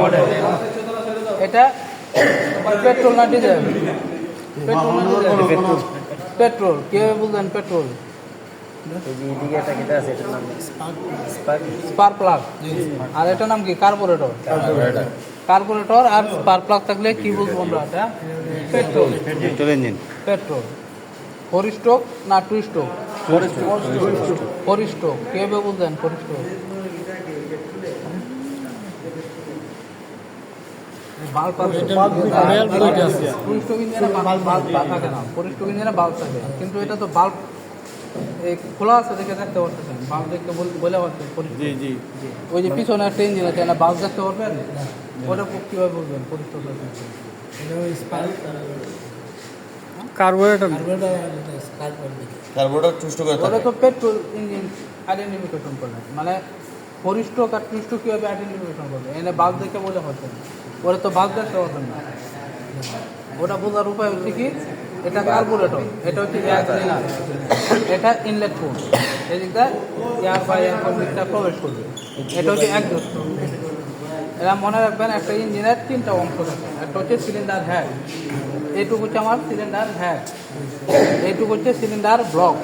Model. এটা petrol না diesel? Petrol petrol. কীভাবে বুঝলেন পেট্রোল? Spark spark plug. আর এটার নাম কি? কার্বোরেটর? কার্বোরেটর। আর স্পার প্লাগ থাকলে কি বুঝব আমরা এটা? Petrol. Petrol engine. Petrol. Four stroke না two stroke? Four stroke. Four stroke. Bulb আছে টু স্ট্রোক। ইঞ্জিনে বাল্ব থাকে না ফোর স্ট্রোক ইঞ্জিনে বাল্ব থাকে মানে ফরিষ্ট আর করবে এনে বাল্ব দেখে বলে না ওরা তো বাল্ব দেখতে পারবেন না। ওটা বোঝার উপায় হচ্ছে কি? এটা কার্বোরেটর এটা হচ্ছে এয়ার ক্লিনার। এটা ইনলেট পোর্ট এদিকটা এয়ার বা এয়ার কন্ডিশনটা প্রবেশ করবে। এটা হচ্ছে একজস্ট এরা মনে রাখবেন একটা ইঞ্জিনের তিনটা অংশ থাকে একটা হচ্ছে সিলিন্ডার হেড এইটুকু হচ্ছে আমার সিলিন্ডার হেড এইটুকু হচ্ছে সিলিন্ডার ব্লক।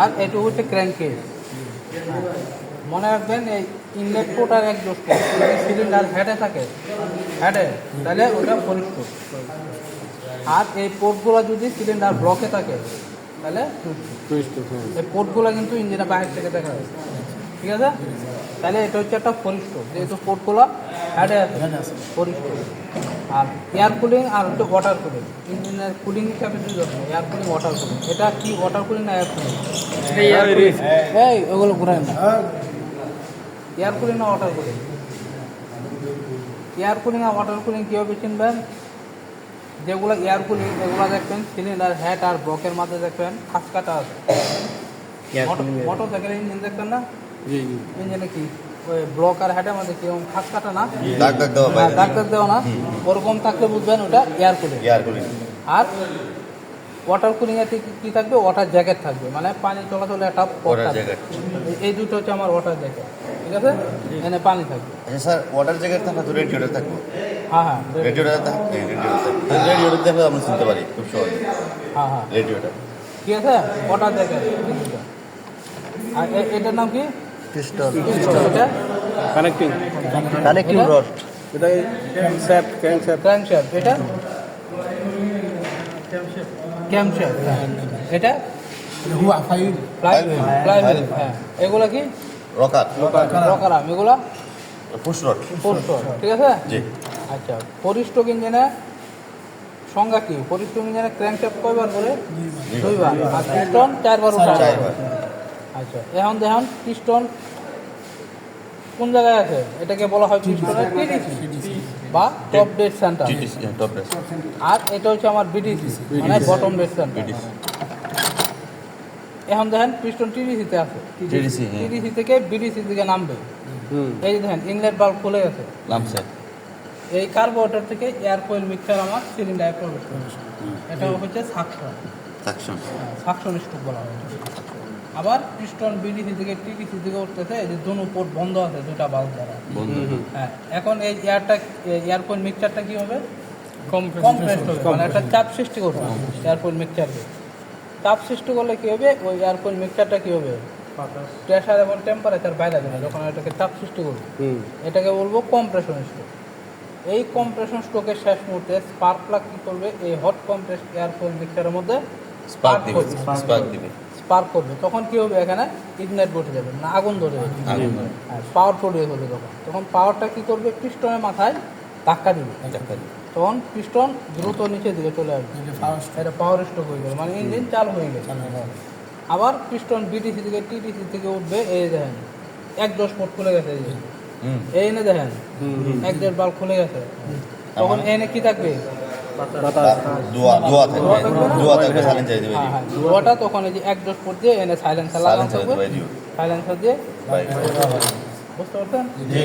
আর এইটুকু হচ্ছে ক্র্যাঙ্কেজ মনে রাখবেন এই ইনলেট পোর্ট আর একজস্ট যদি সিলিন্ডার হেডে থাকে হেডে তাহলে ওটা পরিষ্কার। আর এই পোর্টগুলো যদি সিলিন্ডার ব্লকে থাকে তাহলে এই পোর্টগুলো কিন্তু ইঞ্জিনের বাইরে থেকে দেখা যাচ্ছে। ঠিক আছে? তাহলে এটা হচ্ছে একটা পরিষ্ঠ যেহেতু পোর্টগুলো হেডে আছে পরিষ্ঠ আর এয়ার কুলিং আর হচ্ছে ওয়াটার কুলিং ইঞ্জিনের কুলিং হিসাবে দুই রকম এয়ার কুলিং ওয়াটার কুলিং এটা কি ওয়াটার কুলিং না এয়ার কুলিং এই ওগুলো ঘুরায় না। এয়ার কুলিং না ওয়াটার কুলিং এয়ার কুলিং আর ওয়াটার কুলিং কীভাবে চিনবেন? যেগুলো এয়ার কুলিং এগুলো দেখবেন সিলিন্ডার হ্যাট আর ব্লকের মাঝে দেখবেন খাস কাটা আছে। মোটর সাইকেল ইঞ্জিন দেখবেন না? ইঞ্জিনে কি? ওই ব্লক আর হ্যাটের মধ্যে কীরকম খাস কাটা না? দেওয়া হ্যাঁ, দাগ দাগ দেওয়া না। ওরকম থাকলে বুঝবেন ওটা এয়ার কুলিং এয়ার কুলিং আর ওয়াটার কুলিং এ ঠিক কি থাকবে? ওয়াটার জ্যাকেট থাকবে। মানে পানি চলাচলে একটা থাকবে। jacket। এই- দুটো হচ্ছে আমার ওয়াটার জ্যাকেট ঠিক আছে? এখানে পানি থাকবে। আচ্ছা স্যার ওয়াটার জ্যাকেট থাকলে তো রেডিওটা থাকবে। হ্যাঁ হ্যাঁ রেডিওটা থাকবে? রেডিওটা থাকবে। রেডিওটা দেখলে আমরা শুনতে পারি খুব সহজে। হ্যাঁ হ্যাঁ। রেডিওটা ঠিক আছে? ওয়াটার জ্যাকেট আর এটার নাম কি? পিস্টল এটা কানেক্টিং কানেক্টিং রড এটা ক্যাংস্যাপ ক্যাংস্যাপ ক্র্যাঙ্কশ্যাফট এটা? ক্যামশ্যাফট এটা? ফ্লাই ফ্লাই হ্যাঁ। এগুলো কি? রকার। Rocker arm. এগুলো? ফুসরট পোস্ট ঠিক আছে? জি। আচ্ছা পরিষ্টক ইঞ্জিনে সংজ্ঞা কি? পরিষ্টক ইঞ্জিনে ক্র্যাঙ্কশ্যাফট কয়বার করে? দুইবার। আর পিস্টন চারবার উঠা আচ্ছা এখন দেখুন পিস্টন কোন জায়গায় আছে? এটাকে বলা হয় পিস্টনের টিডিসি বা টপ ডেড সেন্টার আর এটা হচ্ছে আমার বিডিসি মানে বটম ডেড সেন্টার বিটিসি এখন দেখেন পিস্টন টিডিসিতে আছে টিডিসি থেকে বিডিসি দিকে নামবে। এই যে দেখেন ইনলেট বাল্ব খুলে গেছে। লামসে এই কার্বোরেটর থেকে এয়ার কোয়েল মিক্সার আমার সিলিন্ডারে প্রবেশ করবে এটা হচ্ছে সাকশন সাকশন সাকশন স্টোক বলা হয়। আবার পিস্টন বিডিসি থেকে টিডিসি থেকে উঠতেছে এই যে দোনো পোর্ট বন্ধ আছে দুটা বাল্ব দ্বারা। হ্যাঁ এখন এই এয়ারটা এয়ার কোয়েল মিক্সারটা কি হবে? কম্প্রেস হবে মানে একটা চাপ সৃষ্টি করবে এয়ার কোয়েল মিক্সারকে চাপ সৃষ্টি করলে কি হবে? ওই এয়ার কোয়েল মিক্সারটা কি হবে? প্রেশার এবং টেম্পারেচার বাইরে যাবে যখন এটাকে চাপ সৃষ্টি করবে। এটাকে বলব কম্প্রেশন স্ট্রোক এই কম্প্রেশন স্ট্রোকের শেষ মুহূর্তে স্পার্ক প্লাগ কী করবে? এই হট কম্প্রেস এয়ার কোয়েল মিক্সারের মধ্যে স্পার্ক দিবে। স্পার্ক দিবে। স্পার্ক করবে তখন কি হবে এখানে? ইগনাইট বসে যাবে না আগুন ধরে যাবে। ধরে। হ্যাঁ পাওয়ার প্রডিউস হবে তখন। তখন পাওয়ারটা কি করবে? পিস্টনের মাথায় ধাক্কা দিবে। তখন পিস্টন দ্রুত নিচের দিকে চলে আসবে। এটা পাওয়ার স্ট্রোক হয়ে গেল মানে ইঞ্জিন চালু হয়ে গেছে। আবার পিস্টন বিটিসি থেকে টিটিসি থেকে উঠবে এই দেখেন এক দশ ফুট খুলে গেছে এই এনে দেখেন এক দেড় বাল্ব খুলে গেছে। তখন এনে কি থাকবে? দোয়া দোয়া থাকবে দোয়া থাকবে সাইলেন্সার দিবে। তখন এই যে এক দশ পর দিয়ে এনে সাইলেন্সার লাগানো সাইলেন্সার থাকবে সাইলেন্সার দিয়ে বুঝতে পারছেন? জি।